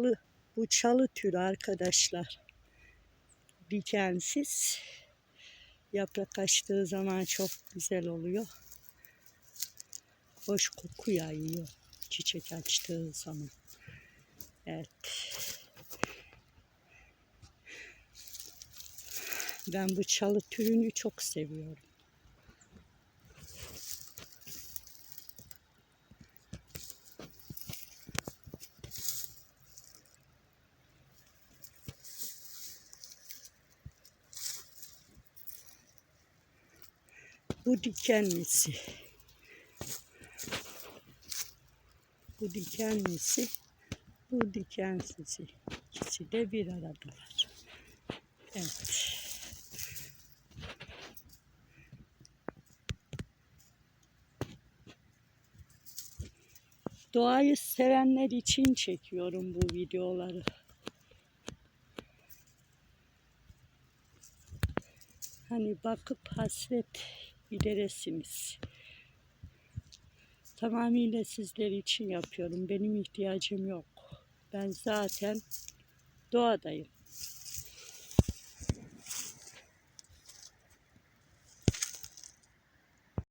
çalı, bu çalı türü arkadaşlar. Dikensiz. Yaprak açtığı zaman çok güzel oluyor. Hoş koku yayıyor çiçek açtığı zaman. Evet. Ben bu çalı türünü çok seviyorum. Bu dikenlisi. Bu dikenlisi. Bu dikensizi. İkisi de bir aradalar. Evet. Doğayı sevenler için çekiyorum bu videoları. Hani bakıp hasret gideresiniz. Tamamıyla sizler için yapıyorum. Benim ihtiyacım yok. Ben zaten doğadayım.